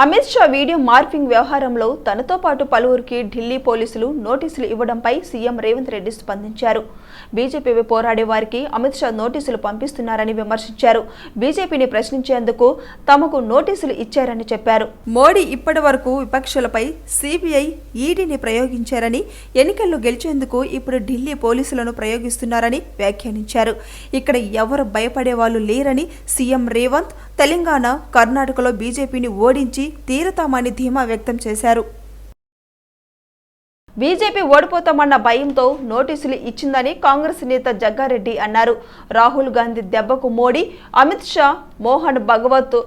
Amit Shah video morphing వ్యవహారంలో తనతో పాటు పలువురికి ఢిల్లీ పోలీసులు నోటీసులు ఇవ్వడంపై సీఎం రేవంత్ రెడ్డి స్పందించారు. బీజేపీ పోరాడే వారికి అమిత్ షా నోటీసులు పంపిస్తున్నారని విమర్శించారు. బీజేపీని ప్రశ్నించేందుకు తమకు నోటీసులు ఇచ్చారని చెప్పారు. మోడీ ఇప్పటి వరకు విపక్షులపై సిబిఐ ఈడీని ప్రయోగించారని ఎన్నికల్లో గెలిచేందుకు ఇప్పుడు ఢిల్లీ పోలీసులను ప్రయోగిస్తున్నారని వ్యాఖ్యానించారు. ఇక్కడ ఎవరు భయపడే వాళ్ళు లేరని సీఎం రేవంత్ తెలంగాణ కర్ణాటకలో బీజేపీని ఓడించి తీరతామని ధీమా వ్యక్తం చేశారు. బీజేపీ ఓడిపోతామన్న భయంతో నోటీసులు ఇచ్చిందని కాంగ్రెస్ నేత జగ్గారెడ్డి అన్నారు. రాహుల్ గాంధీ దెబ్బకు మోడీ అమిత్ షా మోహన్ భగవత్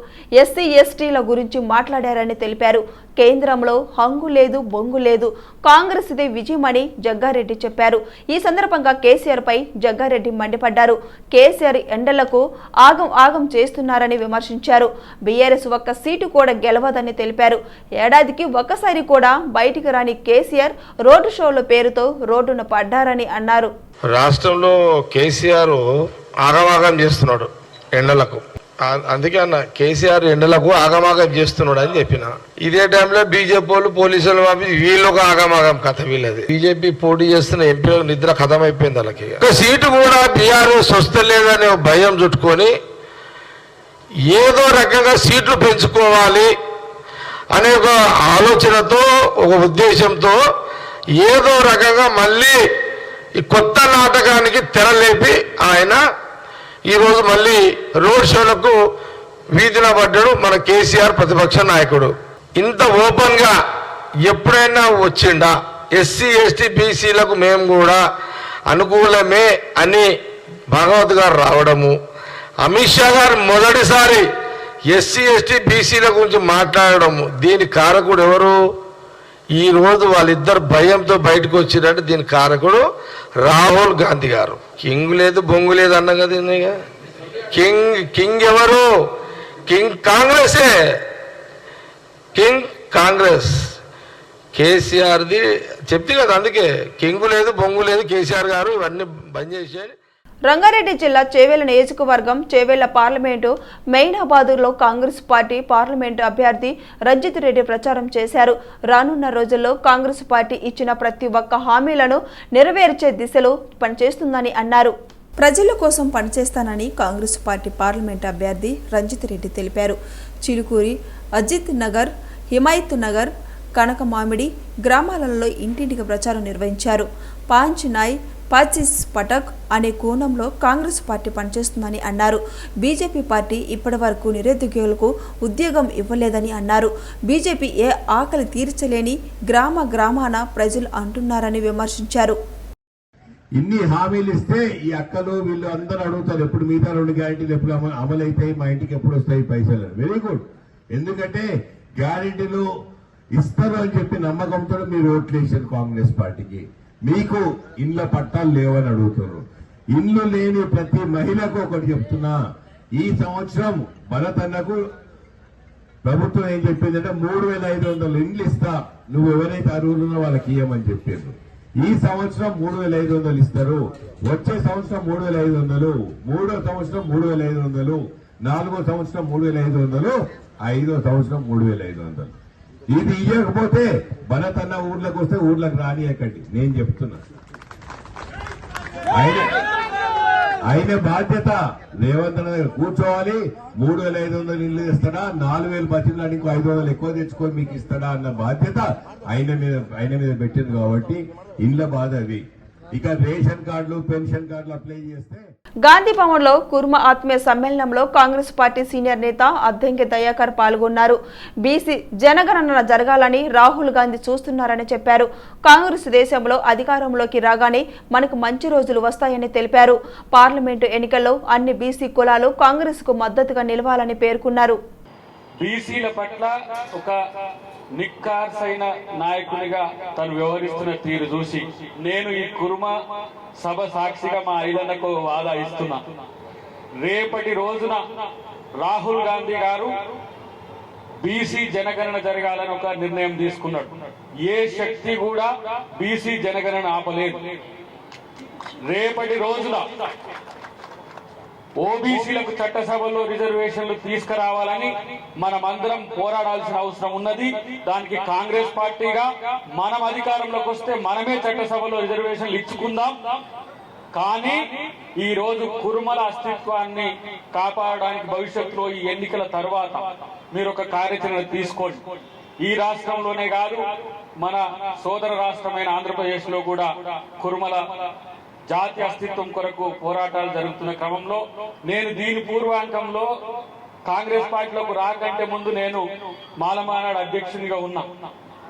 ఎస్సీ ఎస్టీల గురించి మాట్లాడారని తెలిపారు. కేంద్రంలో హంగు లేదు బొంగు లేదు. కాంగ్రెస్ ఇదే విజయమని జగ్గారెడ్డి చెప్పారు. ఈ సందర్భంగా కేసీఆర్ పై జగ్గారెడ్డి మండిపడ్డారు. కేసీఆర్ ఎండలకు ఆగం ఆగం చేస్తున్నారని విమర్శించారు. బీఆర్ఎస్ ఒక్క సీటు కూడా గెలవదని తెలిపారు. ఏడాదికి ఒక్కసారి కూడా బయటికి రాని కేసీఆర్ రోడ్డు షోల పేరుతో రోడ్డున పడ్డారని అన్నారు. రాష్ట్రంలో కేసీఆర్ ఆగమాగం చేస్తున్నాడు ఎండలకు. అందుకే అన్న కేసీఆర్ ఎండలకు ఆగమాగం చేస్తున్నాడు అని చెప్పిన. ఇదే టైంలో బీజేపీ వాళ్ళు పోలీసులు పంపి వీళ్ళు ఒక ఆగమాగం కథ వీళ్ళది. బీజేపీ పోటీ చేస్తున్న ఎంపీ నిద్ర కథం అయిపోయింది వాళ్ళకి. ఒక సీటు కూడా టీఆర్ఎస్ వస్తలేదనే భయం చుట్టుకొని ఏదో రకంగా సీట్లు పెంచుకోవాలి అనే ఒక ఆలోచనతో ఒక ఉద్దేశంతో ఏదో రకంగా మళ్ళీ ఈ కొత్త నాటకానికి తెరలేపి ఆయన ఈరోజు మళ్ళీ రోడ్ షోలకు వీధిన పడ్డాడు మన కేసీఆర్ ప్రతిపక్ష నాయకుడు. ఇంత ఓపెన్గా ఎప్పుడైనా వచ్చిండా? ఎస్సీ ఎస్టీ బీసీలకు మేము కూడా అనుకూలమే అని భగవత్ గారు రావడము. అమిత్ షా గారు మొదటిసారి ఎస్సీ ఎస్టీ బీసీల గురించి మాట్లాడడము. దీని కారకుడు ఎవరు? ఈ రోజు వాళ్ళిద్దరు భయంతో బయటకు వచ్చిరంటే దీని కారకుడు రాహుల్ గాంధీ గారు. కింగ్ లేదు బొంగు లేదు అన్నాం కదా ఇక. కింగ్ కింగ్ ఎవరు? కింగ్ కాంగ్రెసే. కింగ్ కాంగ్రెస్. కేసీఆర్ది చెప్తే కదా అందుకే. కింగు లేదు బొంగు లేదు కేసీఆర్ గారు ఇవన్నీ బంద్ చేసేయాలి రంగారెడ్డి జిల్లా చేవేల నియోజకవర్గం చేవేల పార్లమెంటు మెయినాబాదులో కాంగ్రెస్ పార్టీ పార్లమెంటు అభ్యర్థి రంజిత్ రెడ్డి ప్రచారం చేశారు. రానున్న రోజుల్లో కాంగ్రెస్ పార్టీ ఇచ్చిన ప్రతి ఒక్క హామీలను నెరవేర్చే దిశలో పనిచేస్తుందని అన్నారు. ప్రజల కోసం పనిచేస్తానని కాంగ్రెస్ పార్టీ పార్లమెంట్ అభ్యర్థి రంజిత్ రెడ్డి తెలిపారు. చిలుకూరి అజిత్ నగర్ హిమాయత్ నగర్ కనకమామిడి గ్రామాలలో ఇంటింటికి ప్రచారం నిర్వహించారు. పాంచ్ నాయ్ పాచిస్ పటక్ అనే కోణంలో కాంగ్రెస్ పార్టీ పనిచేస్తుందని అన్నారు. బీజేపీ పార్టీ ఇప్పటి వరకు నిరుద్యోగులకు ఉద్యోగం ఇవ్వలేదని అన్నారు. బీజేపీ ఏ ఆకలి తీర్చలేని గ్రామ గ్రామాన ప్రజలు అంటున్నారని విమర్శించారు. ఇన్ని హామీలు ఇస్తే ఈ అక్కలు వీళ్ళు అందరూ అడుగుతారు ఎప్పుడు మిగతా రెండు గ్యారెంటీలు ఎప్పుడు అమలు అవుతాయి మా ఇంటికి ఎప్పుడు వస్తాయి పైసలు? వెరీ గుడ్ ఎందుకంటే గ్యారెంటీలు ఇస్తారు అని చెప్పి నమ్మకంతో మీరు ఓట్లు వేసారు కాంగ్రెస్ పార్టీకి. మీకు ఇండ్ల పట్టాలు లేవని అడుగుతున్నారు. ఇండ్లు లేని ప్రతి మహిళకు ఒకటి చెప్తున్నా. ఈ సంవత్సరం భరతన్నకు ప్రభుత్వం ఏం చెప్పిందంటే మూడు వేల ఐదు వందలు ఇండ్లు ఇస్తా. నువ్వు ఎవరైతే అర్హులున్నో వాళ్ళకి ఇవ్వమని చెప్పారు ఈ సంవత్సరం మూడు వేల ఐదు వందలు ఇస్తారు. వచ్చే సంవత్సరం మూడు వేల ఐదు వందలు మూడో సంవత్సరం మూడు వేల ఐదు వందలు నాలుగో సంవత్సరం మూడు వేల ఐదు వందలు ఐదో సంవత్సరం మూడు వేల ఐదు వందలు. ఇది ఇవ్వకపోతే బలతన్న ఊర్లకు వస్తే ఊర్లకు రానియకండి. నేను చెప్తున్నా. ఆయన బాధ్యత రేవంత్ దగ్గర కూర్చోవాలి. మూడు వేల ఐదు వందలు ఇల్లు ఇస్తాడా నాలుగు వేలు బతిలో ఇంకో ఐదు వందలు ఎక్కువ తెచ్చుకొని మీకు ఇస్తాడా అన్న బాధ్యత ఆయన మీద ఆయన మీద పెట్టింది కాబట్టి ఇండ్ల బాధ అది. ఇక రేషన్ కార్డులు పెన్షన్ కార్డులు అప్లై చేస్తే గాంధీ భవన్లో కుర్మ ఆత్మీయ సమ్మేళనంలో కాంగ్రెస్ పార్టీ సీనియర్ నేత అద్దెంకి దయాకర్ పాల్గొన్నారు. బీసీ జనగణన జరగాలని రాహుల్ గాంధీ చూస్తున్నారని చెప్పారు. కాంగ్రెస్ దేశంలో అధికారంలోకి రాగానే మనకు మంచి రోజులు వస్తాయని తెలిపారు. పార్లమెంటు ఎన్నికల్లో అన్ని బీసీ కులాలు కాంగ్రెస్కు మద్దతుగా నిలవాలని పేర్కొన్నారు. బీసీల పట్ల ఒక నిక్కార్సైన నాయకునిగా తను వ్యవహరిస్తున్న తీరు చూసి నేను ఈ కుర్మ సభ సాక్షిగా మా ఐదన్నకు వాదా ఇస్తున్నా. రేపటి రోజున రాహుల్ గాంధీ గారు బీసీ జనగణన జరగాలని ఒక నిర్ణయం తీసుకున్నాడు. ఏ శక్తి కూడా బీసీ జనగణన ఆపలేదు. రేపటి రోజున ఓబీసీలకు చట్టసభలో రిజర్వేషన్లు తీసుకురావాలని మనమందరం పోరాడాల్సిన అవసరం ఉన్నది. దానికి కాంగ్రెస్ పార్టీగా మనం అధికారంలోకి వస్తే మనమే చట్టసభలో రిజర్వేషన్లు ఇచ్చుకుందాం. కానీ ఈ రోజు కురుమల అస్తిత్వాన్ని కాపాడడానికి భవిష్యత్తులో ఈ ఎన్నికల తర్వాత మీరు ఒక కార్యాచరణ తీసుకోండి. ఈ రాష్ట్రంలోనే కాదు మన సోదర రాష్ట్రమైన ఆంధ్రప్రదేశ్లో కూడా కురుమల జాతి అస్తిత్వం కొరకు పోరాటాలు జరుగుతున్న క్రమంలో నేను దీని పూర్వాంకంలో కాంగ్రెస్ పార్టీలోకి రాకంటే ముందు నేను మాలమానాడు అధ్యక్షునిగా ఉన్నా.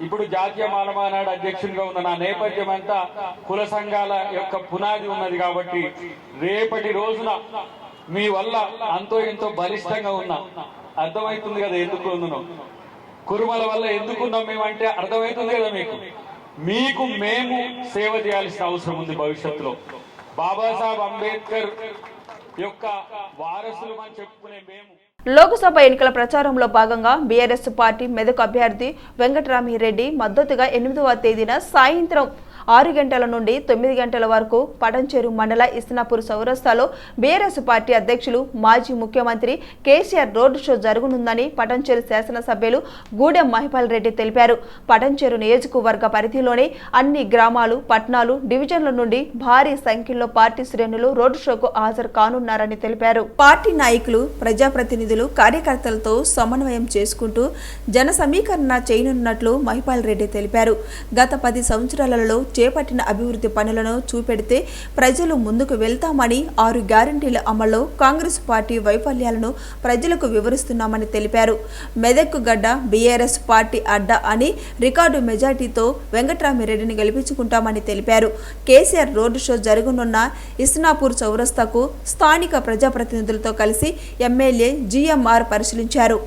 ఇప్పుడు జాతీయ మాలమానాడు అధ్యక్షునిగా ఉన్న నా నేపథ్యం అంతా కుల సంఘాల యొక్క పునాది ఉన్నది కాబట్టి రేపటి రోజున మీ వల్ల అంతో ఎంతో బలిష్టంగా ఉన్నా అర్థమవుతుంది కదా ఎందుకు ఉందో కురుమల వల్ల ఎందుకున్నాం మేమంటే అర్థమవుతుంది కదా మీకు? మీకు మేము సేవ చేయాల్సిన అవసరం ఉంది భవిష్యత్తులో. బాబాసాహెబ్ అంబేద్కర్ యొక్క వారసులు అని చెప్పుకునే మేము. లోక్సభ ఎన్నికల ప్రచారంలో భాగంగా బీఆర్ఎస్ పార్టీ మెదక్ అభ్యర్థి వెంకటరామిరెడ్డి మద్దతుగా ఎనిమిదవ తేదీన సాయంత్రం ఆరు గంటల నుండి తొమ్మిది గంటల వరకు పటంచేరు మండల ఇస్నాపూర్ చౌరస్తాలో బీఆర్ఎస్ పార్టీ అధ్యక్షులు మాజీ ముఖ్యమంత్రి కేసీఆర్ రోడ్ షో జరగనుందని పటంచేరు శాసనసభ్యులు గూడెం మహిపాల్ రెడ్డి తెలిపారు. పటంచేరు నియోజకవర్గ పరిధిలోని అన్ని గ్రామాలు పట్టణాలు డివిజన్ల నుండి భారీ సంఖ్యలో పార్టీ శ్రేణులు రోడ్ షోకు హాజరు కానున్నారని తెలిపారు. పార్టీ నాయకులు ప్రజాప్రతినిధులు కార్యకర్తలతో సమన్వయం చేసుకుంటూ జన సమీకరణ చేయనున్నట్లు మహిపాల్ రెడ్డి తెలిపారు. గత పది సంవత్సరాలలో చేపట్టిన అభివృద్ధి పనులను చూపెడితే ప్రజలు ముందుకు వెళ్తామని ఆరు గ్యారంటీల అమల్లో కాంగ్రెస్ పార్టీ వైఫల్యాలను ప్రజలకు వివరిస్తున్నామని తెలిపారు. మెదక్కు గడ్డ బీఆర్ఎస్ పార్టీ అడ్డా అని రికార్డు మెజార్టీతో వెంకటరామిరెడ్డిని గెలిపించుకుంటామని తెలిపారు. కేసీఆర్ రోడ్డు షో జరగనున్న ఇస్నాపూర్ చౌరస్తాకు స్థానిక ప్రజాప్రతినిధులతో కలిసి ఎమ్మెల్యే జీఎంఆర్ పరిశీలించారు.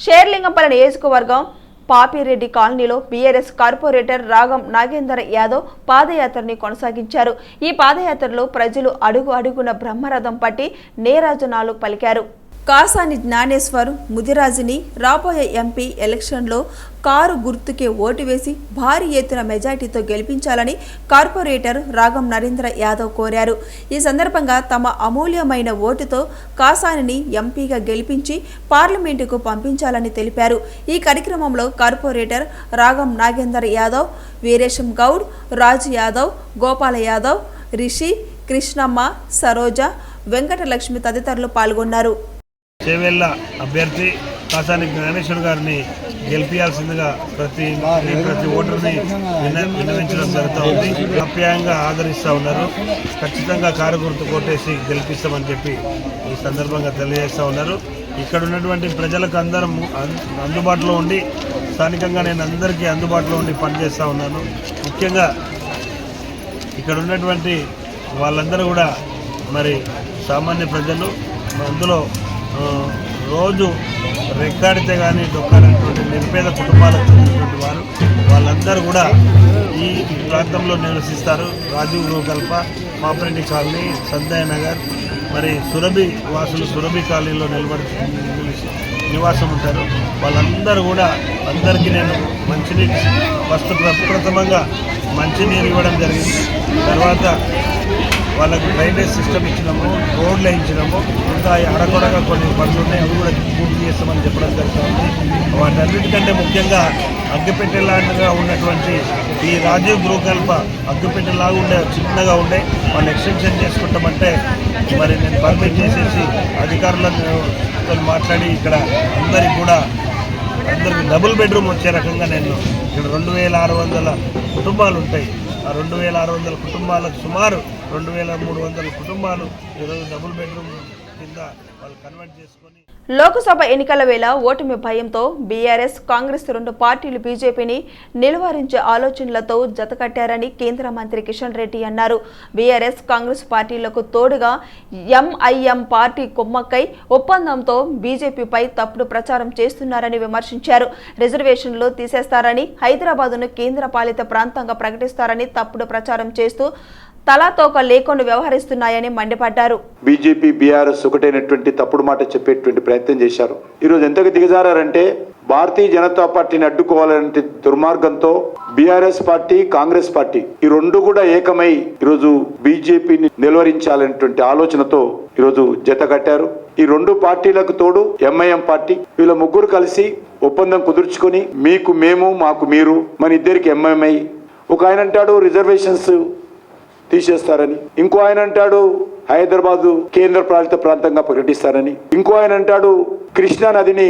షేర్లింగంపల్లి నియోజకవర్గం పాపిరెడ్డి కాలనీలో బీఆర్ఎస్ కార్పొరేటర్ రాగం నాగేందర్ యాదవ్ పాదయాత్రని కొనసాగించారు. ఈ పాదయాత్రలో ప్రజలు అడుగు అడుగున బ్రహ్మరథం పట్టి నేరాజనాలు పలికారు. కాసాని జ్ఞానేశ్వర్ ముదిరాజుని రాబోయే ఎంపీ ఎలక్షన్లో కారు గుర్తుకే ఓటు వేసి భారీ ఎత్తున మెజార్టీతో గెలిపించాలని కార్పొరేటర్ రాగం నరేంద్ర యాదవ్ కోరారు. ఈ సందర్భంగా తమ అమూల్యమైన ఓటుతో కాసానిని ఎంపీగా గెలిపించి పార్లమెంటుకు పంపించాలని తెలిపారు. ఈ కార్యక్రమంలో కార్పొరేటర్ రాగం నాగేందర్ యాదవ్ వీరేశం గౌడ్ రాజు యాదవ్ గోపాల యాదవ్ రిషి కృష్ణమ్మ సరోజ వెంకటలక్ష్మి తదితరులు పాల్గొన్నారు. చేవేళ్ళ అభ్యర్థి కాసాని జ్ఞానేశ్వర్ గారిని గెలిపించాల్సిందిగా ప్రతి ప్రతి ఓటర్ని విన విన్నవించడం జరుగుతూ ఉంది. ఆప్యాయంగా ఆదరిస్తూ ఉన్నారు. ఖచ్చితంగా కారు గుర్తు కొట్టేసి గెలిపిస్తామని చెప్పి ఈ సందర్భంగా తెలియజేస్తూ ఉన్నారు. ఇక్కడ ఉన్నటువంటి ప్రజలకు అందరం అందుబాటులో ఉండి స్థానికంగా నేను అందరికీ అందుబాటులో ఉండి పనిచేస్తూ ఉన్నాను. ముఖ్యంగా ఇక్కడ ఉన్నటువంటి వాళ్ళందరూ కూడా మరి సామాన్య ప్రజలు అందులో రోజు రెక్కాడితే కానీ డొక్కాడినటువంటి నిరుపేద కుటుంబాలకు చెందినటువంటి వారు వాళ్ళందరూ కూడా ఈ ప్రాంతంలో నివసిస్తారు. రాజీవ్ గోకల్ప మాపరెడ్డి కాలనీ సందయ నగర్ మరి సురభి వాసులు సురభి కాలనీలో నిలబడి నివాసం ఉంటారు. వాళ్ళందరూ కూడా అందరికీ నేను మంచినీటి ఫస్ట్ ప్రప్రథమంగా మంచినీరు ఇవ్వడం జరిగింది. తర్వాత వాళ్ళకి డ్రైనేజ్ సిస్టమ్ ఇచ్చినాము రోడ్లు వేయించినాము. ఇంకా అడగొడగా కొన్ని పనులు ఉన్నాయి అవి కూడా పూర్తి చేస్తామని చెప్పడం జరుగుతుంది. వాటన్నిటికంటే ముఖ్యంగా అగ్గిపెట్టె లాంటిగా ఉన్నటువంటి ఈ రాజీవ్ గృహకల్ప అగ్గిపెట్టెలాగా ఉండే చిన్నగా ఉండే వాళ్ళు ఎక్స్టెన్షన్ చేసుకుంటామంటే మరి నేను పర్మిట్ చేసేసి అధికారులతో మాట్లాడి ఇక్కడ అందరికి కూడా అందరికి డబుల్ బెడ్రూమ్ వచ్చే రకంగా నేను ఇక్కడ రెండు వేల ఆరు వందల కుటుంబాలు ఉంటాయి. రెండు వేల ఆరు వందల కుటుంబాలకు సుమారు రెండు వేల మూడు వందల కుటుంబాలు ఈరోజు డబుల్ బెడ్రూమ్ కింద వాళ్ళు కన్వర్ట్ చేసుకొని లోకసభ ఎన్నికల వేళ ఓటమి భయంతో బీఆర్ఎస్ కాంగ్రెస్ రెండు పార్టీలు బీజేపీని నిలువరించే ఆలోచనలతో జతకట్టారని కేంద్ర మంత్రి కిషన్ రెడ్డి అన్నారు. బీఆర్ఎస్ కాంగ్రెస్ పార్టీలకు తోడుగా ఎంఐఎం పార్టీ కుమ్మక్కై ఒప్పందంతో బీజేపీపై తప్పుడు ప్రచారం చేస్తున్నారని విమర్శించారు. రిజర్వేషన్లు తీసేస్తారని హైదరాబాద్ను కేంద్ర పాలిత ప్రాంతంగా ప్రకటిస్తారని తప్పుడు ప్రచారం చేస్తూ తలాతోక లేకుండా వ్యవహరిస్తున్నాయని మండిపడ్డారు. బీజేపీ బీఆర్ఎస్ ఒకటైనటువంటి తప్పుడు మాట చెప్పేటువంటి ప్రయత్నం చేశారు. ఈరోజు ఎంతగా దిగజారంటే భారతీయ జనతా పార్టీని అడ్డుకోవాలనే దుర్మార్గంతో బీఆర్ఎస్ పార్టీ కాంగ్రెస్ పార్టీ ఈ రెండు కూడా ఏకమై ఈరోజు బీజేపీని నిలువరించాలనేటువంటి ఆలోచనతో ఈరోజు జత కట్టారు. ఈ రెండు పార్టీలకు తోడు ఎంఐఎం పార్టీ. వీళ్ళ ముగ్గురు కలిసి ఒప్పందం కుదుర్చుకొని మీకు మేము మాకు మీరు మన ఇద్దరికి ఎంఐఎంఐ ఒక ఆయన అంటాడు రిజర్వేషన్స్ తీసేస్తారని. ఇంకో ఆయన అంటాడు హైదరాబాదు కేంద్ర పాలిత ప్రాంతంగా ప్రకటిస్తారని. ఇంకో ఆయన అంటాడు కృష్ణా నదిని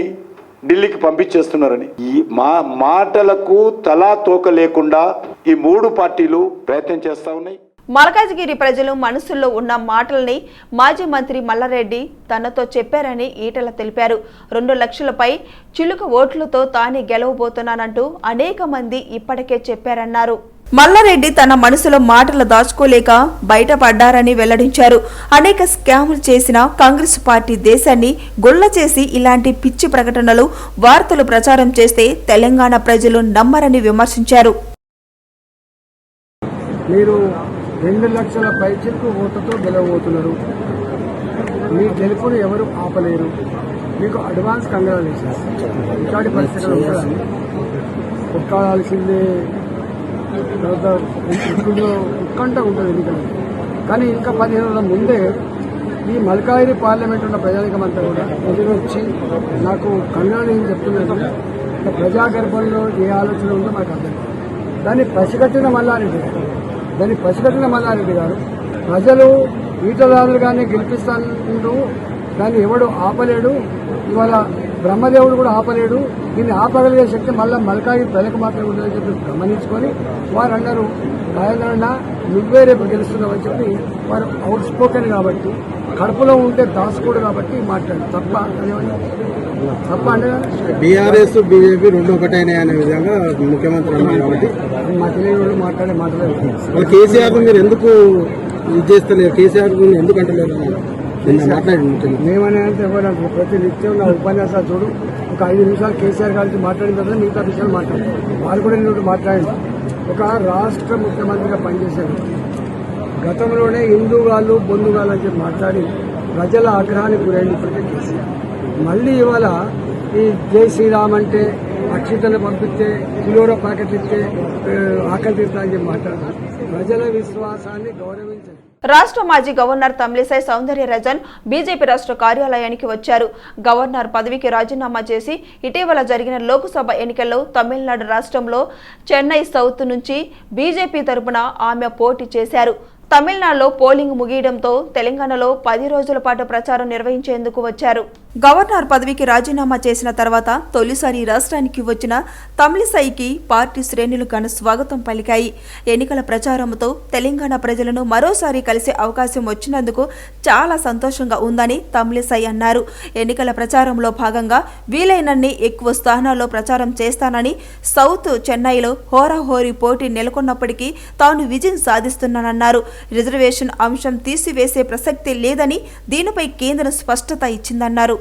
ఢిల్లీకి పంపించేస్తున్నారని. ఈ మా మాటలకు తలా తోక లేకుండా ఈ మూడు పార్టీలు ప్రయత్నం చేస్తా ఉన్నాయి. మల్కాజ్గిరి ప్రజలు మనసుల్లో ఉన్న మాటల్ని మాజీ మంత్రి మల్లారెడ్డి తనతో చెప్పారని ఈటల తెలిపారు. రెండు లక్షలపై చిలుక ఓట్లతో తానే గెలవబోతున్నానంటూ అనేక మంది ఇప్పటికే చెప్పారన్నారు. మల్లారెడ్డి తన మనసులో మాటలు దాచుకోలేక బయటపడ్డారని వెల్లడించారు. అనేక స్కాములు చేసిన కాంగ్రెస్ పార్టీ దేశాన్ని గుల్ల చేసి ఇలాంటి పిచ్చి ప్రకటనలు వార్తలు ప్రచారం చేస్తే తెలంగాణ ప్రజలు నమ్మరని విమర్శించారు. మీరు రెండు లక్షల పైచిలకు ఓటుతో గెలవబోతున్నారు. మీ గెలుపును ఎవరు ఆపలేరు. మీకు అడ్వాన్స్ ఇట్లాంటి పరిస్థితులు తర్వాత ఇప్పుడు ఉత్కంఠ ఉంటుంది ఎన్నికలు కానీ ఇంకా పదిహేను రోజుల ముందే ఈ మల్కాయిరి పార్లమెంట్ ఉన్న ప్రజానికమంతా కూడా ఎదురు వచ్చి నాకు కంగారు ఏం చెప్తున్నాను ప్రజాగర్భంలో ఏ ఆలోచన ఉందో మాకు అర్థం దాన్ని పసిగట్టిన మల్లారెడ్డి గారు దాన్ని పసిగట్టిన మల్లారెడ్డి గారు ప్రజలు ఈటదారులుగానే కానీ గెలిపిస్తాను దాన్ని ఎవడు ఆపలేడు ఇవాళ బ్రహ్మదేవుడు కూడా ఆపలేడు. దీన్ని ఆపగలిగే శక్తి మళ్ళీ మల్కాయి ప్రజలకు మాత్రమే ఉంటుందని చెప్పి గమనించుకొని వారు అన్నారు రాజేంద్రన్న నువ్వే రేపు గెలుస్తున్నావని చెప్పి వారు అవుట్ స్పోకెన్ కాబట్టి కడుపులో ఉంటే దాసుకోడు కాబట్టి మాట్లాడు తప్ప తప్ప అంటే బీఆర్ఎస్ బీజేపీ రెండు ఒకటైనా అనే విధంగా ముఖ్యమంత్రి అన్నారు కాబట్టి. మా తెలియని మాట్లాడే మాటలే. మరి కేసీఆర్ మీరు ఎందుకు ఇది చేస్తలేరు? కేసీఆర్ ఎందుకు అంటలేరు? మేమనే అంటే ప్రతి నిత్యం నా ఉపన్యాసాలు చూడు. ఒక ఐదు నిమిషాలు కేసీఆర్ గారికి మాట్లాడిన తర్వాత మిగతా విషయాలు మాట్లాడు వాళ్ళు కూడా నేను మాట్లాడింది ఒక రాష్ట్ర ముఖ్యమంత్రిగా పనిచేశారు. గతంలోనే హిందూగాళ్ళు బొందుగాళ్ళు అని చెప్పి మాట్లాడి ప్రజల ఆగ్రహానికి గురైంది ఇప్పటికే కేసీఆర్. మళ్ళీ ఇవాళ ఈ జై శ్రీరామ్ అంటే అక్షితలు పంపిస్తే కిలోర ప్యాకెట్లు ఇస్తే ఆకలి తీరుతా అని చెప్పి మాట్లాడారు ప్రజల విశ్వాసాన్ని గౌరవించారు రాష్ట్ర మాజీ గవర్నర్ తమిళిసై సౌందర్యరాజన్ బీజేపీ రాష్ట్ర కార్యాలయానికి వచ్చారు. గవర్నర్ పదవికి రాజీనామా చేసి ఇటీవల జరిగిన లోక్సభ ఎన్నికల్లో తమిళనాడు రాష్ట్రంలో చెన్నై సౌత్ నుంచి బీజేపీ తరపున ఆమె పోటీ చేశారు. తమిళనాడులో పోలింగ్ ముగియడంతో తెలంగాణలో పది రోజుల పాటు ప్రచారం నిర్వహించేందుకు వచ్చారు. గవర్నర్ పదవికి రాజీనామా చేసిన తర్వాత తొలిసారి రాష్ట్రానికి వచ్చిన తమిళిసైకి పార్టీ శ్రేణులు ఘన స్వాగతం పలికాయి. ఎన్నికల ప్రచారంతో తెలంగాణ ప్రజలను మరోసారి కలిసే అవకాశం వచ్చినందుకు చాలా సంతోషంగా ఉందని తమిళిసై అన్నారు. ఎన్నికల ప్రచారంలో భాగంగా వీలైనన్ని ఎక్కువ స్థానాల్లో ప్రచారం చేస్తానని సౌత్ చెన్నైలో హోరాహోరీ పోటీ నెలకొన్నప్పటికీ తాను విజయం సాధిస్తున్నానన్నారు. రిజర్వేషన్ అంశం తీసివేసే ప్రసక్తి లేదని దీనిపై కేంద్రం స్పష్టత ఇచ్చిందన్నారు.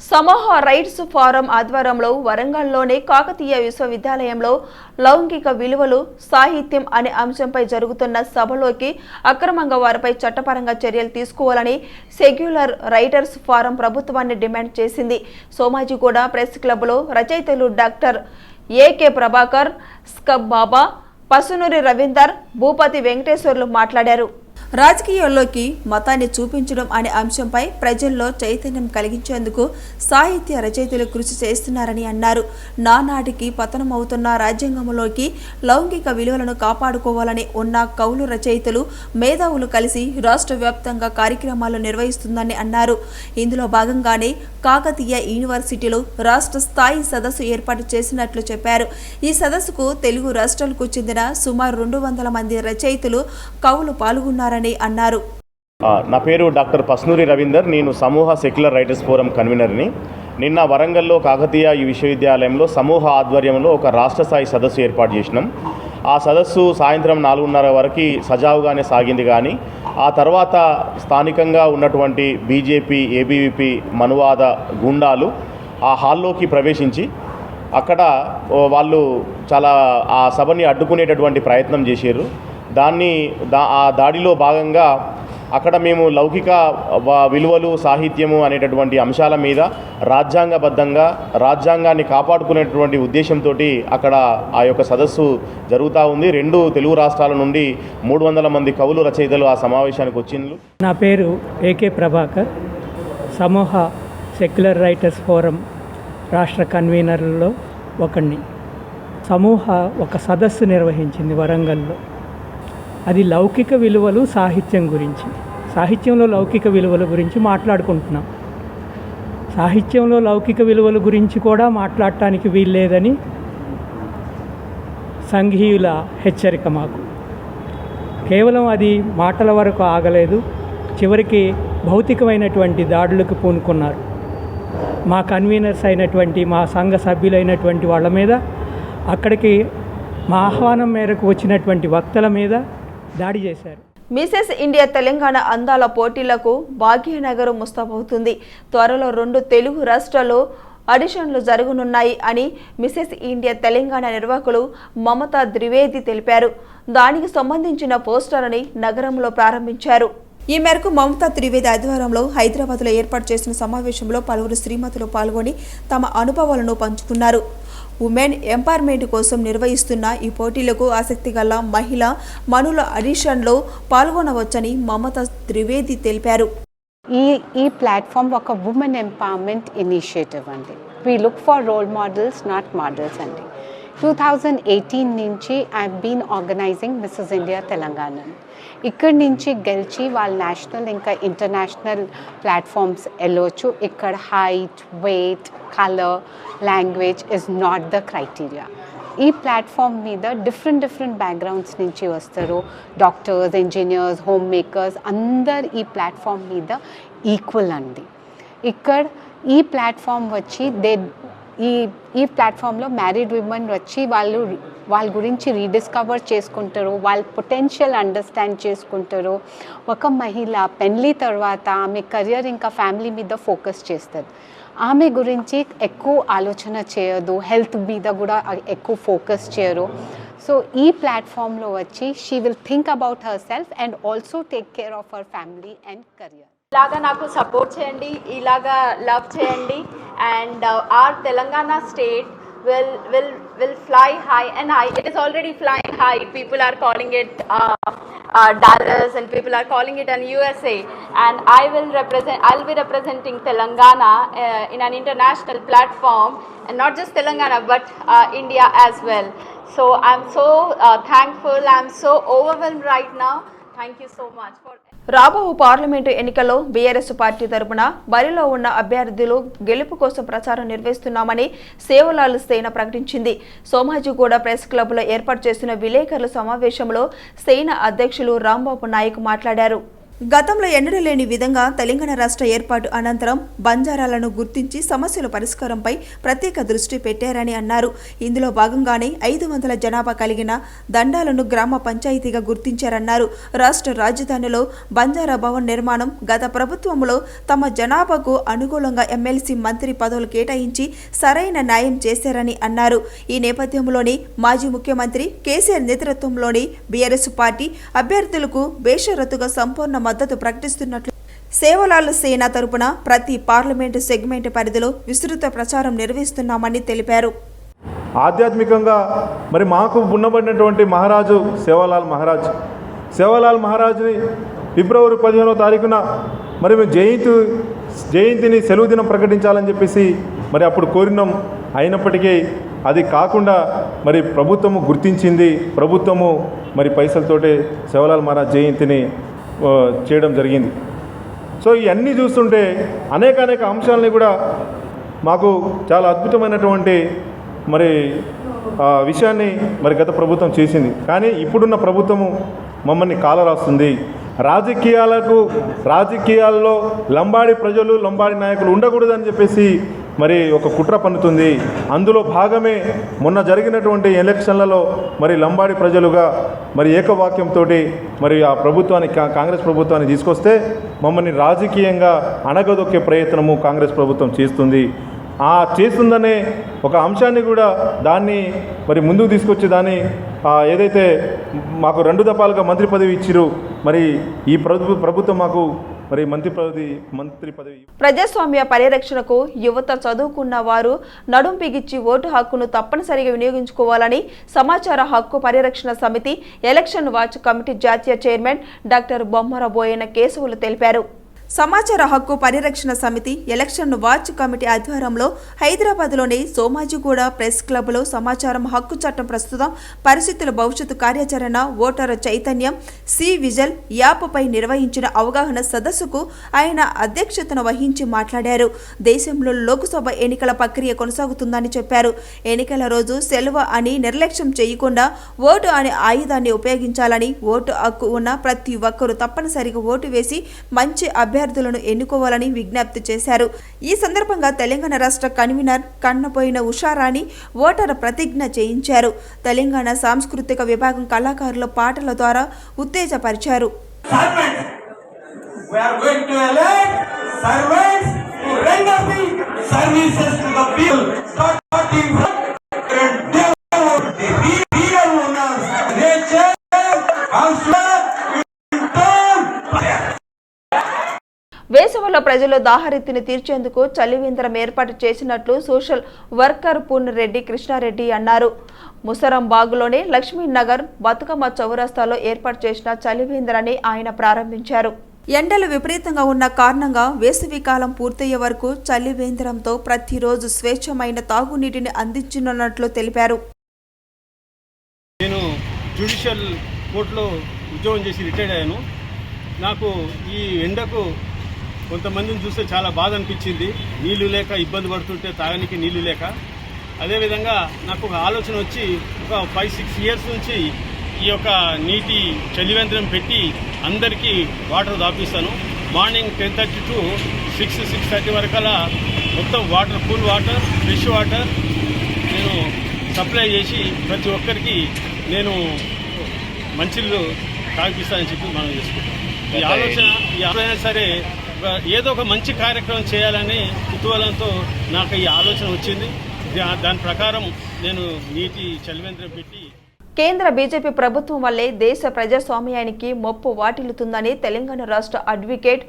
సమూహ రైట్స్ ఫోరం ఆధ్వర్యంలో వరంగల్లోని కాకతీయ విశ్వవిద్యాలయంలో లౌంగిక విలువలు సాహిత్యం అనే అంశంపై జరుగుతున్న సభలోకి అక్రమంగా వారిపై చట్టపరంగా చర్యలు తీసుకోవాలని సెక్యులర్ రైటర్స్ ఫోరం ప్రభుత్వాన్ని డిమాండ్ చేసింది. సోమాజిగూడ ప్రెస్ క్లబ్లో రచయితలు డాక్టర్ ఏకే ప్రభాకర్ స్కబ్ బాబా పసునూరి రవీందర్ భూపతి వెంకటేశ్వర్లు మాట్లాడారు. రాజకీయాల్లోకి మతాన్ని చూపించడం అనే అంశంపై ప్రజల్లో చైతన్యం కలిగించేందుకు సాహిత్య రచయితలు కృషి చేస్తున్నారని అన్నారు. నానాటికి పతనమవుతున్న రాజ్యాంగంలోకి లౌంగిక విలువలను కాపాడుకోవాలని ఉన్న కౌలు రచయితలు మేధావులు కలిసి రాష్ట్ర వ్యాప్తంగా కార్యక్రమాలు నిర్వహిస్తుందని అన్నారు. ఇందులో భాగంగానే కాకతీయ యూనివర్సిటీలో రాష్ట్ర స్థాయి సదస్సు ఏర్పాటు చేసినట్లు చెప్పారు. ఈ సదస్సుకు తెలుగు రాష్ట్రాలకు చెందిన సుమారు రెండు వందల మంది రచయితలు కవులు పాల్గొన్నారని అన్నారు. నా పేరు డాక్టర్ పస్నూరి రవీందర్. నేను సమూహ సెక్యులర్ రైటర్స్ ఫోరం కన్వీనర్ని. నిన్న వరంగల్లో కాకతీయ ఈ విశ్వవిద్యాలయంలో సమూహ ఆధ్వర్యంలో ఒక రాష్ట్ర స్థాయి సదస్సు ఏర్పాటు చేసినాం. ఆ సదస్సు సాయంత్రం నాలుగున్నర వరకు సజావుగానే సాగింది కానీ ఆ తర్వాత స్థానికంగా ఉన్నటువంటి బీజేపీ ఏబీవీపీ మనువాద గుండాలు ఆ హాల్లోకి ప్రవేశించి అక్కడ వాళ్ళు చాలా ఆ సభని అడ్డుకునేటటువంటి ప్రయత్నం చేశారు. దాన్ని దా ఆ దాడిలో భాగంగా అక్కడ మేము లౌకిక విలువలు సాహిత్యము అనేటటువంటి అంశాల మీద రాజ్యాంగబద్ధంగా రాజ్యాంగాన్ని కాపాడుకునేటువంటి ఉద్దేశంతో అక్కడ ఆ యొక్క సదస్సు జరుగుతూ ఉంది. రెండు తెలుగు రాష్ట్రాల నుండి మూడు వందల మంది కవులు రచయితలు ఆ సమావేశానికి వచ్చిండ్రు. నా పేరు ఏకే ప్రభాకర్. సమూహ సెక్యులర్ రైటర్స్ ఫోరం రాష్ట్ర కన్వీనర్లలో ఒకడిని సమూహ ఒక సదస్సు నిర్వహించింది వరంగల్లో. అది లౌకిక విలువలు సాహిత్యం గురించి. సాహిత్యంలో లౌకిక విలువల గురించి మాట్లాడుకుంటున్నాం. సాహిత్యంలో లౌకిక విలువల గురించి కూడా మాట్లాడటానికి వీల్లేదని సంఘీయుల హెచ్చరిక మాకు. కేవలం అది మాటల వరకు ఆగలేదు. చివరికి భౌతికమైనటువంటి దాడులకు పూనుకున్నారు. మా కన్వీనర్స్ అయినటువంటి మా సంఘ సభ్యులైనటువంటి వాళ్ళ మీద అక్కడికి మా ఆహ్వానం మేరకు వచ్చినటువంటి వక్తల మీద దాడి చేశారు. మిసెస్ ఇండియా తెలంగాణ అందాల పోటీలకు భాగ్యనగర్ ముస్తాబవుతుంది. త్వరలో రెండు తెలుగు రాష్ట్రాల్లో ఆడిషన్లు జరగనున్నాయి అని మిసెస్ ఇండియా తెలంగాణ నిర్వాహకులు మమతా ద్వివేది తెలిపారు. దానికి సంబంధించిన పోస్టర్ని నగరంలో ప్రారంభించారు. ఈ మేరకు మమతా త్రివేది ఆధ్వర్యంలో హైదరాబాద్లో ఏర్పాటు చేసిన సమావేశంలో పలువురు శ్రీమతులు పాల్గొని తమ అనుభవాలను పంచుకున్నారు. ఉమెన్ ఎంపవర్మెంట్ కోసం నిర్వహిస్తున్న ఈ పోటీలకు ఆసక్తి గల మహిళ మనుల అడిషన్లో పాల్గొనవచ్చని మమత త్రివేది తెలిపారు. ఈ ఈ ప్లాట్ఫామ్ ఒక ఉమెన్ ఎంపవర్మెంట్ ఇనిషియేటివ్ అండి. We look for role models not models అండి. టూ థౌజండ్ ఎయిటీన్ నుంచి I been organizing Mrs India Telangana ఇక్కడి నుంచి గెలిచి వాళ్ళు నేషనల్ ఇంకా ఇంటర్నేషనల్ ప్లాట్ఫామ్స్ వెళ్ళవచ్చు ఇక్కడ height weight colour language is not the criteria ఈ ప్లాట్ఫామ్ మీద డిఫరెంట్ డిఫరెంట్ బ్యాక్గ్రౌండ్స్ నుంచి వస్తారు. డాక్టర్స్ ఇంజనీర్స్ హోమ్ మేకర్స్ అందరు ఈ ప్లాట్ఫామ్ మీద ఈక్వల్ అండి. ఇక్కడ ఈ ప్లాట్ఫామ్ వచ్చి దే ఈ ఈ ప్లాట్ఫామ్లో మ్యారీడ్ విమెన్ వచ్చి వాళ్ళు వాళ్ళ గురించి రీడిస్కవర్ చేసుకుంటారు వాళ్ళ పొటెన్షియల్ అండర్స్టాండ్ చేసుకుంటారు. ఒక మహిళ పెళ్ళి తర్వాత ఆమె కెరియర్ ఇంకా ఫ్యామిలీ మీద ఫోకస్ చేస్తుంది. ఆమె గురించి ఎక్కువ ఆలోచన చేయదు హెల్త్ మీద కూడా ఎక్కువ ఫోకస్ చేయరు. సో ఈ ప్లాట్ఫామ్లో వచ్చి she will think about her self and also take care of her family and career ఇలాగా నాకు సపోర్ట్ చేయండి ఇలాగా లవ్ చేయండి and our Telangana state will will will fly high and high it is already flying high people are calling it uh, uh, dallas and people are calling it an usa and i will represent i'll be representing telangana uh, in an international platform and not just telangana but uh, india as well so i'm so uh, thankful i'm so overwhelmed right now thank you so much for రాబో parliament ఎన్నికల్లో BRS party తరపున బరిలో ఉన్న అభ్యర్థులు గెలుపు కోసం ప్రచారం నిర్వహిస్తున్నామని సేవలాల్ సేన ప్రకటించింది. సోమాజిగూడ ప్రెస్ క్లబ్లో ఏర్పాటు చేసిన విలేకరుల సమావేశంలో సేన అధ్యక్షులు రాంబాబు నాయక్ మాట్లాడారు. గతంలో ఎన్నడూ లేని విధంగా తెలంగాణ రాష్ట్ర ఏర్పాటు అనంతరం బంజారాలను గుర్తించి సమస్యల పరిష్కారంపై ప్రత్యేక దృష్టి పెట్టారని అన్నారు. ఇందులో భాగంగానే ఐదు వందల జనాభా కలిగిన దండాలను గ్రామ పంచాయతీగా గుర్తించారన్నారు. రాష్ట్ర రాజధానిలో బంజారా భవన్ నిర్మాణం గత ప్రభుత్వంలో తమ జనాభాకు అనుకూలంగా ఎమ్మెల్సీ మంత్రి పదవులు కేటాయించి సరైన న్యాయం చేశారని అన్నారు. ఈ నేపథ్యంలోనే మాజీ ముఖ్యమంత్రి కేసీఆర్ నేతృత్వంలోని బీఆర్ఎస్ పార్టీ అభ్యర్థులకు బేషరతుగా సంపూర్ణ మద్దతు ప్రకటిస్తున్నట్లు సేవలాల్ సేన తరపున ప్రతి పార్లమెంటు సెగ్మెంట్ పరిధిలో విస్తృత ప్రచారం నిర్వహిస్తున్నామని తెలిపారు. ఆధ్యాత్మికంగా మరి మాకు ఉన్నబడినటువంటి మహారాజు సేవాలాల్ మహారాజ్. సేవాలాల్ మహారాజుని ఫిబ్రవరి పదిహేనో తారీఖున మరి మేము జయంతి జయంతిని సెలవు దినం ప్రకటించాలని చెప్పేసి మరి అప్పుడు కోరినాం. అయినప్పటికీ అది కాకుండా మరి ప్రభుత్వము గుర్తించింది. ప్రభుత్వము మరి పైసలతోటే సేవలాల్ మహారాజ్ జయంతిని చేయడం జరిగింది. సో ఇవన్నీ చూస్తుంటే అనేక అనేక అంశాలని కూడా మాకు చాలా అద్భుతమైనటువంటి మరి విషయాన్ని మరి గత ప్రభుత్వం చేసింది. కానీ ఇప్పుడున్న ప్రభుత్వము మమ్మల్ని కాలరాస్తుంది. రాజకీయాలకు రాజకీయాల్లో లంబాడి ప్రజలు లంబాడి నాయకులు ఉండకూడదని చెప్పేసి మరి ఒక కుట్ర పన్నుతుంది. అందులో భాగమే మొన్న జరిగినటువంటి ఎలక్షన్లలో మరి లంబాడి ప్రజలుగా మరి ఏకవాక్యంతో మరి ఆ ప్రభుత్వాన్ని కాంగ్రెస్ ప్రభుత్వాన్ని తీసుకొస్తే మమ్మల్ని రాజకీయంగా అణగదొక్కే ప్రయత్నము కాంగ్రెస్ ప్రభుత్వం చేస్తుంది. ఆ చేస్తుందనే ఒక అంశాన్ని కూడా దాన్ని మరి ముందుకు తీసుకొచ్చి దాన్ని ఏదైతే మాకు రెండు దఫాలుగా మంత్రి పదవి ఇచ్చిరు మరి ఈ ప్రభు ప్రభుత్వం మాకు మరి మంత్రి పదవి మంత్రి పదవి. ప్రజాస్వామ్య పరిరక్షణకు యువత చదువుకున్న వారు నడుం ఓటు హక్కును తప్పనిసరిగా వినియోగించుకోవాలని సమాచార హక్కు పరిరక్షణ సమితి ఎలక్షన్ వాచ్ కమిటీ జాతీయ చైర్మన్ డాక్టర్ బొమ్మర బోయన కేశవులు తెలిపారు. సమాచార హక్కు పరిరక్షణ సమితి ఎలక్షన్ వాచ్ కమిటీ ఆధ్వర్యంలో హైదరాబాద్లోని సోమాజిగూడ ప్రెస్ క్లబ్లో సమాచారం హక్కు చట్టం ప్రస్తుతం పరిస్థితుల భవిష్యత్తు కార్యాచరణ ఓటర్ చైతన్యం సి విజల్ యాప్పై నిర్వహించిన అవగాహన సదస్సుకు ఆయన అధ్యక్షతను వహించి మాట్లాడారు. దేశంలో లోక్సభ ఎన్నికల ప్రక్రియ కొనసాగుతుందని చెప్పారు. ఎన్నికల రోజు సెలవు అని నిర్లక్ష్యం చేయకుండా ఓటు అనే ఆయుధాన్ని ఉపయోగించాలని ఓటు హక్కు ఉన్న ప్రతి ఒక్కరూ తప్పనిసరిగా ఓటు వేసి మంచి అభ్యర్థులను ఎన్నుకోవాలని విజ్ఞప్తి చేశారు. ఈ సందర్భంగా తెలంగాణ రాష్ట్ర కన్వీనర్ కన్నపోయిన ఉషారాణి ఓటర్ ప్రతిజ్ఞ చేయించారు. తెలంగాణ సాంస్కృతిక విభాగం కళాకారుల పాటల ద్వారా ఉత్తేజపరిచారు. We are going to elect servants to render the services to the people, starting from వేసవిలో ప్రజలు దాహరిత్తిని తీర్చేందుకు చలివేంద్రం ఏర్పాటు చేసినట్లు సోషల్ వర్కర్ పూర్ణరెడ్డి కృష్ణారెడ్డి అన్నారు. ముసరం బాగులోని లక్ష్మీనగర్ బతుకమ్మ చౌరస్తాలో ఏర్పాటు చేసిన చలివేంద్రాన్ని ఆయన ప్రారంభించారు. ఎండలు విపరీతంగా ఉన్న కారణంగా వేసవి కాలం పూర్తయ్యే వరకు చలివేంద్రంతో ప్రతిరోజు స్వేచ్ఛమైన తాగునీటిని అందించనున్నట్లు తెలిపారు. నేను జ్యుడిషియల్ కోర్టులో ఉద్యోగం చేసి రిటైర్డ్ అయ్యాను. నాకు ఈ ఎండకు కొంతమందిని చూస్తే చాలా బాధ అనిపించింది. నీళ్ళు లేక ఇబ్బంది పడుతుంటే తాగడానికి నీళ్ళు లేక. అదేవిధంగా నాకు ఒక ఆలోచన వచ్చి ఒక ఫైవ్ సిక్స్ ఇయర్స్ నుంచి ఈ యొక్క నీటి చలివేంద్రం పెట్టి అందరికీ water దాపిస్తాను. Morning ten thirty to six six thirty వరకల్లా మొత్తం water cool water fresh water నేను సప్లై చేసి ప్రతి ఒక్కరికి నేను మంచిళ్ళు తాగిపిస్తానని చెప్పి మనం చేసుకుంటాం. ఈ ఆలోచన ఈ ఆలోచన సరే ఏదో ఒక మంచి కార్యక్రమం చేయాలని కుతూహలంతో నాకు ఈ ఆలోచన వచ్చింది. దాని ప్రకారం నేను నీటి చలివేంద్రం పెట్టి కేంద్ర బీజేపీ ప్రభుత్వం వల్లే దేశ ప్రజాస్వామ్యానికి మొప్పు వాటిల్లుతుందని తెలంగాణ రాష్ట్ర అడ్వకేట్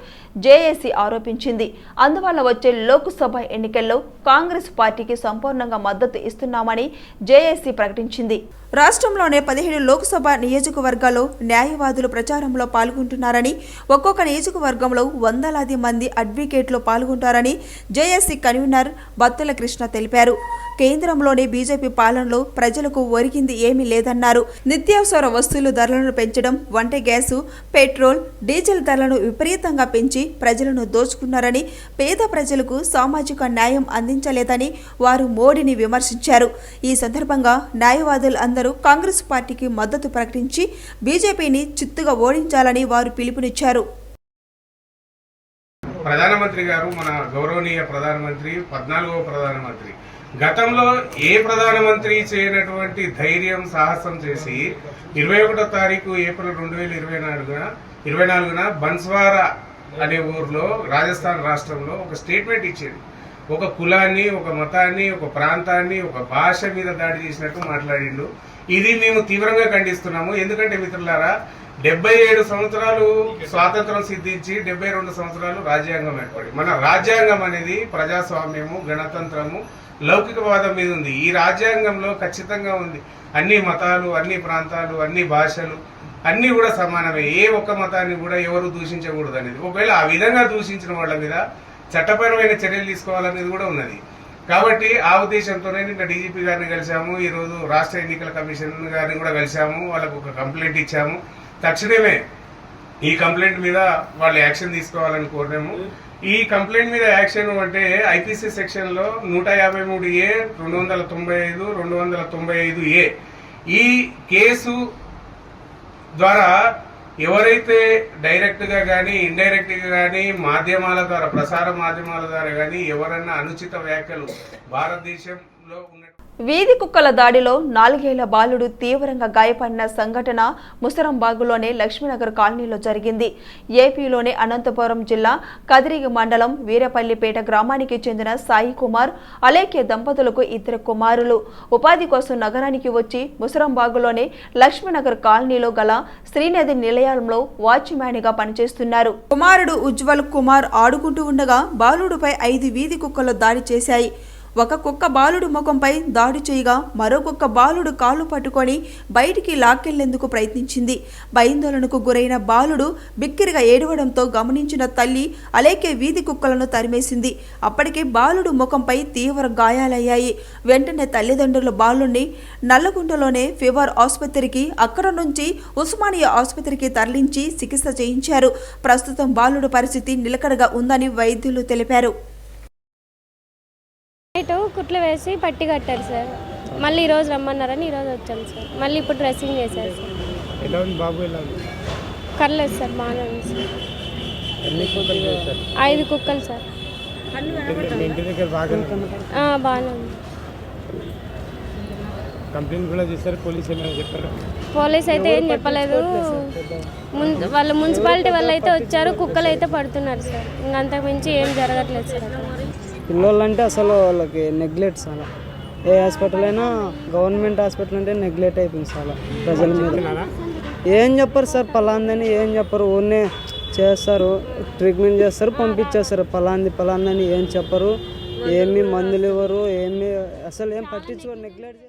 జేఏసీ ఆరోపించింది. అందువల్ల వచ్చే లోక్సభ ఎన్నికల్లో కాంగ్రెస్ పార్టీకి సంపూర్ణంగా మద్దతు ఇస్తున్నామని జేఏసీ ప్రకటించింది. రాష్ట్రంలోనే పదిహేడు లోక్సభ నియోజకవర్గాల్లో న్యాయవాదులు ప్రచారంలో పాల్గొంటున్నారని ఒక్కొక్క నియోజకవర్గంలో వందలాది మంది అడ్వకేట్లు పాల్గొంటారని జేఏసీ కన్వీనర్ బత్తుల కృష్ణ తెలిపారు. కేంద్రంలోని బీజేపీ పాలనలో ప్రజలకు ఒరిగింది ఏమీ లేదన్నారు. నిత్యావసర వస్తువులు ధరలను పెంచడం వంట గ్యాసు పెట్రోల్ డీజిల్ ధరలను విపరీతంగా పెంచి ప్రజలను దోచుకున్నారని పేద ప్రజలకు సామాజిక న్యాయం అందించలేదని వారు మోడీని విమర్శించారు. ఈ సందర్భంగా న్యాయవాదులు అందరూ కాంగ్రెస్ పార్టీకి మద్దతు ప్రకటించి బీజేపీని చిత్తుగా ఓడించాలని వారు పిలుపునిచ్చారు. ప్రధానమంత్రి గారు మన గౌరవనీయ ప్రధానమంత్రి పద్నాలుగవ ప్రధానమంత్రి గతంలో ఏ ప్రధానమంత్రి చేయనటువంటి ధైర్యం సాహసం చేసి ఇరవై ఒకటో తారీఖు ఏప్రిల్ రెండు వేల ఇరవై నాలుగున ఇరవై నాలుగున బన్స్వారా అనే ఊర్లో రాజస్థాన్ రాష్ట్రంలో ఒక స్టేట్మెంట్ ఇచ్చింది. ఒక కులాన్ని ఒక మతాన్ని ఒక ప్రాంతాన్ని ఒక భాష మీద దాడి చేసినట్టు మాట్లాడిండు. ఇది మేము తీవ్రంగా ఖండిస్తున్నాము. ఎందుకంటే మిత్రులారా డెబ్బై ఏడు సంవత్సరాలు స్వాతంత్రం సిద్ధించి డెబ్బై రెండు సంవత్సరాలు రాజ్యాంగం ఏర్పడి మన రాజ్యాంగం అనేది ప్రజాస్వామ్యము గణతంత్రము లౌకికవాదం మీద ఉంది. ఈ రాజ్యాంగంలో ఖచ్చితంగా ఉంది. అన్ని మతాలు అన్ని ప్రాంతాలు అన్ని భాషలు అన్ని కూడా సమానమే. ఏ ఒక్క మతాన్ని కూడా ఎవరు దూషించకూడదు అనేది ఒకవేళ ఆ విధంగా దూషించిన వాళ్ళ మీద చట్టపరమైన చర్యలు తీసుకోవాలనేది కూడా ఉన్నది. కాబట్టి ఆ ఉద్దేశంతోనే నిన్న డీజీపీ గారిని కలిసాము ఈరోజు రాష్ట్ర ఎన్నికల కమిషన్ గారిని కూడా కలిసాము వాళ్ళకు ఒక కంప్లైంట్ ఇచ్చాము. తక్షణమే ఈ కంప్లైంట్ మీద వాళ్ళు యాక్షన్ తీసుకోవాలని కోరినాము ఈ కంప్లైంట్ మీద యాక్షన్ అంటే ఐపీసీ సెక్షన్లో నూట యాభై మూడు ఏ రెండు వందల తొంభై ఐదు రెండు వందల తొంభై ఐదు ఏ. ఈ కేసు ద్వారా ఎవరైతే డైరెక్ట్గా కానీ ఇండైరెక్ట్గా కానీ మాధ్యమాల ద్వారా ప్రసార మాధ్యమాల ద్వారా కానీ ఎవరన్నా అనుచిత వ్యాఖ్యలు భారతదేశంలో ఉన్న వీధి కుక్కల దాడిలో నాలుగేళ్ళ బాలుడు తీవ్రంగా గాయపడిన సంఘటన ముసరంబాగులోని లక్ష్మీనగర్ కాలనీలో జరిగింది. ఏపీలోని అనంతపురం జిల్లా కదిరిగి మండలం వీరపల్లిపేట గ్రామానికి చెందిన సాయి కుమార్ అలేఖ్య దంపతులకు ఇద్దరు కుమారులు. ఉపాధి కోసం నగరానికి వచ్చి ముసరంబాగులోని లక్ష్మీనగర్ కాలనీలో గల శ్రీనది నిలయంలో వాచ్మ్యాన్గా పనిచేస్తున్నారు. కుమారుడు ఉజ్వల్ కుమార్ ఆడుకుంటూ ఉండగా బాలుడిపై ఐదు వీధి కుక్కలు దాడి చేశాయి. ఒక కుక్క బాలుడు ముఖంపై దాడి చేయగా మరో కుక్క బాలుడు కాలు పట్టుకొని బయటికి లాక్కెళ్ళేందుకు ప్రయత్నించింది. భయాందోళనకు గురైన బాలుడు బిక్కిరిగా ఏడవడంతో గమనించిన తల్లి అలేకే వీధి కుక్కలను తరిమేసింది. అప్పటికే బాలుడు ముఖంపై తీవ్ర గాయాలయ్యాయి. వెంటనే తల్లిదండ్రులు బాలుడిని నల్లగుంటలోనే ఫీవర్ ఆసుపత్రికి అక్కడ నుంచి ఉస్మానియా ఆసుపత్రికి తరలించి చికిత్స చేయించారు. ప్రస్తుతం బాలుడు పరిస్థితి నిలకడగా ఉందని వైద్యులు తెలిపారు. నైట్ కుట్లు వేసి పట్టి కట్టారు సార్. మళ్ళీ ఈరోజు రమ్మన్నారని ఈరోజు వచ్చాను సార్. మళ్ళీ ఇప్పుడు డ్రెస్సింగ్ చేశారు సార్. ఎలా ఉంది బాబు ఎలా ఉంది? కర్లేదు సార్ బాగానే ఉంది సార్. ఎన్ని కుక్కలు చేశారు? ఐదు కుక్కలు సార్. మీ ఇంటి దగ్గర బాగా ఆ, బాగానే ఉంది. కంప్లైంట్ కూడా చేశారు పోలీస్ ఏమైనా చెప్పారు? పోలీస్ అయితే ఏం చెప్పలేదు. మున్ వాళ్ళ మున్సిపాలిటీ వాళ్ళు అయితే వచ్చారు కుక్కలు అయితే పడుతున్నారు సార్. ఇంకా అంతకు మించి ఏం జరగట్లేదు సార్ అక్కడ. పిల్లోళ్ళు అంటే అసలు వాళ్ళకి నెగ్లెక్ట్ చాలా. ఏ హాస్పిటల్ అయినా గవర్నమెంట్ హాస్పిటల్ అంటే నెగ్లెక్ట్ అయిపోయింది చాలా ప్రజల మీద. ఏం చెప్పరు సార్ పలాందని ఏం చెప్పరు ఊరినే చేస్తారు ట్రీట్మెంట్ చేస్తారు పంపించేస్తారు. పలాంది పలాందని ఏం చెప్పరు ఏమి మందులు ఇవ్వరు ఏమి అసలు ఏం పట్టించుకోరు నెగ్లెక్ట్